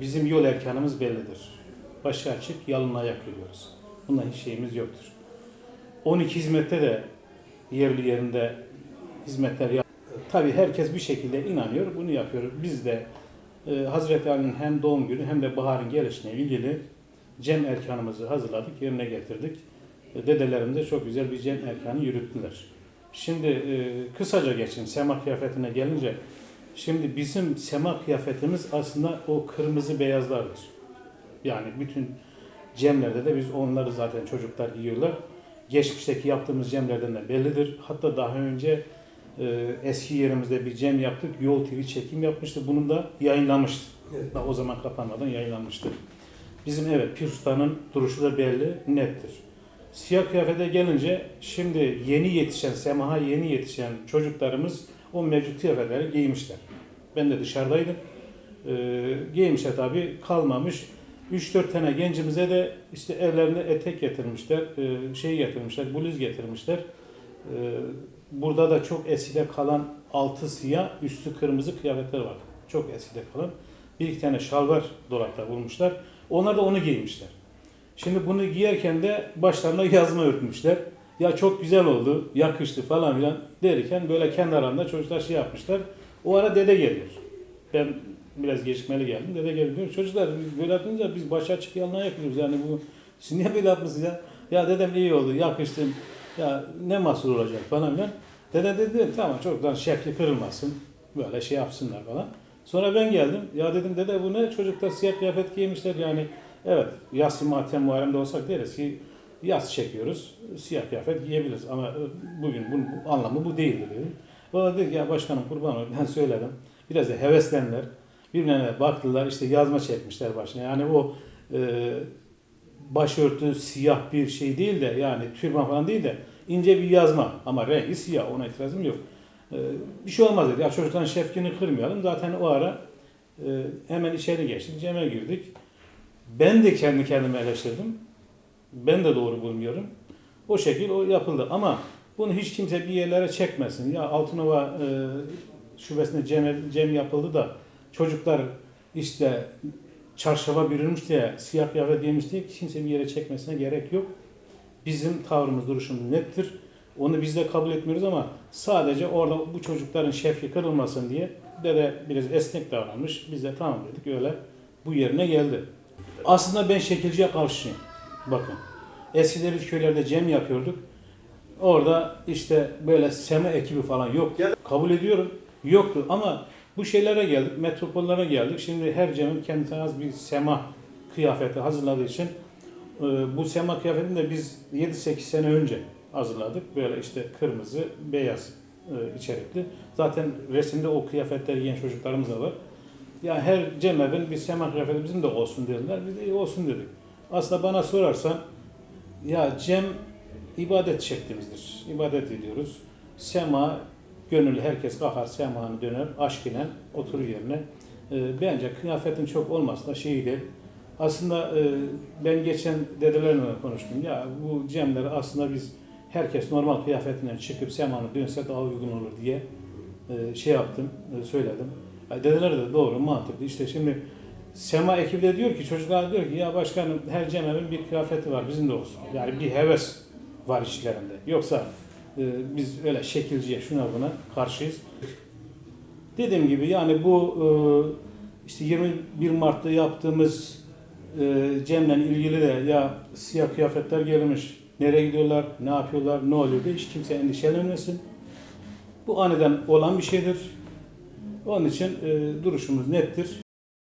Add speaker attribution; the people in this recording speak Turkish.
Speaker 1: Bizim yol erkanımız bellidir. Başı açık, yalın ayak yürüyoruz. Bundan hiç şeyimiz yoktur. 12 hizmette de yerli yerinde hizmetler yap. Tabii herkes bir şekilde inanıyor, bunu yapıyor. Biz de e, Hazreti Ali'nin hem doğum günü hem de baharın gelişine ilgili cem erkanımızı hazırladık, yerine getirdik. E, Dedelerimiz de çok güzel bir cem erkanı yürüttüler. Şimdi e, kısaca geçin sema kıyafetine gelince Şimdi bizim sema kıyafetimiz aslında o kırmızı beyazlardır. Yani bütün cemlerde de biz onları zaten çocuklar giyiyorlar. Geçmişteki yaptığımız cemlerden de bellidir. Hatta daha önce e, eski yerimizde bir cem yaptık. Yol TV çekim yapmıştı. Bunun da yayınlamıştı.
Speaker 2: Evet.
Speaker 1: Daha o zaman kapanmadan yayınlanmıştı. Bizim evet Pir Usta'nın duruşu da belli, nettir. Siyah kıyafete gelince şimdi yeni yetişen, semaha yeni yetişen çocuklarımız o mevcut kıyafetleri giymişler. Ben de dışarıdaydım. Ee, giymişler tabii kalmamış. 3-4 tane gencimize de işte evlerine etek getirmişler, e, şey getirmişler, bluz getirmişler. Ee, burada da çok eskide kalan altı siyah, üstü kırmızı kıyafetler var. Çok eskide kalan. Bir iki tane şalvar dolapta bulmuşlar. Onlar da onu giymişler. Şimdi bunu giyerken de başlarına yazma örtmüşler. Ya çok güzel oldu, yakıştı falan filan derken böyle kendi aralarında çocuklar şey yapmışlar. O ara dede geliyor. Ben biraz gecikmeli geldim. Dede geliyor. Diyor, Çocuklar böyle yapınca biz başa açık yanına yapıyoruz. Yani bu siz niye böyle yapmışsınız ya? Ya dedem iyi oldu, yakıştı. Ya ne mahsur olacak falan filan. Dede dedi tamam çocuklar şekli kırılmasın. Böyle şey yapsınlar falan. Sonra ben geldim. Ya dedim dede bu ne? Çocuklar siyah kıyafet giymişler yani. Evet yas matem muharremde olsak deriz ki yaz çekiyoruz. Siyah kıyafet giyebiliriz ama e, bugün bunun bu anlamı bu değildir dedim. O dedi ki ya başkanım kurban olayım ben söyledim. Biraz da heveslendiler. Birbirlerine baktılar işte yazma çekmişler başına. Yani o e, başörtü siyah bir şey değil de yani türban falan değil de ince bir yazma ama rengi siyah ona itirazım yok. E, bir şey olmaz dedi. Ya çocukların şefkini kırmayalım. Zaten o ara e, hemen içeri geçtik. Cem'e girdik. Ben de kendi kendime eleştirdim. Ben de doğru bulmuyorum. O şekil o yapıldı ama bunu hiç kimse bir yerlere çekmesin. Ya Altınova e, şubesinde cem, cem yapıldı da çocuklar işte çarşafa bürünmüş diye siyah kıyafet giymiş diye kimse bir yere çekmesine gerek yok. Bizim tavrımız, duruşumuz nettir. Onu biz de kabul etmiyoruz ama sadece orada bu çocukların şefki kırılmasın diye dede biraz esnek davranmış. Biz de tamam dedik öyle bu yerine geldi. Aslında ben şekilciye karşıyım. Bakın. Eskiden biz köylerde cem yapıyorduk. Orada işte böyle sema ekibi falan yok. Kabul ediyorum. Yoktu ama bu şeylere geldik, metropollere geldik. Şimdi her cemin kendine az bir sema kıyafeti hazırladığı için e, bu sema kıyafetini de biz 7-8 sene önce hazırladık. Böyle işte kırmızı, beyaz e, içerikli. Zaten resimde o kıyafetleri giyen çocuklarımız da var. Ya her cemevin bir sema kıyafeti bizim de olsun dediler. Biz de olsun dedik. Aslında bana sorarsan ya cem ibadet şeklimizdir. İbadet ediyoruz. Sema gönüllü herkes kalkar semanı döner aşk ile oturur yerine. E, bence kıyafetin çok olması da şey değil. Aslında e, ben geçen dedelerimle konuştum. Ya bu cemleri aslında biz herkes normal kıyafetinden çıkıp semanı dönse daha uygun olur diye e, şey yaptım, e, söyledim. Dedeler de doğru, mantıklı. İşte şimdi Sema ekibi de diyor ki, çocuklar diyor ki ya başkanım her cemevin bir kıyafeti var bizim de olsun. Yani bir heves var işlerinde. Yoksa e, biz öyle şekilciye şuna buna karşıyız. Dediğim gibi yani bu e, işte 21 Mart'ta yaptığımız e, Cem'le ilgili de ya siyah kıyafetler gelmiş, nereye gidiyorlar, ne yapıyorlar, ne oluyor diye hiç kimse endişelenmesin. Bu aniden olan bir şeydir. Onun için e, duruşumuz nettir.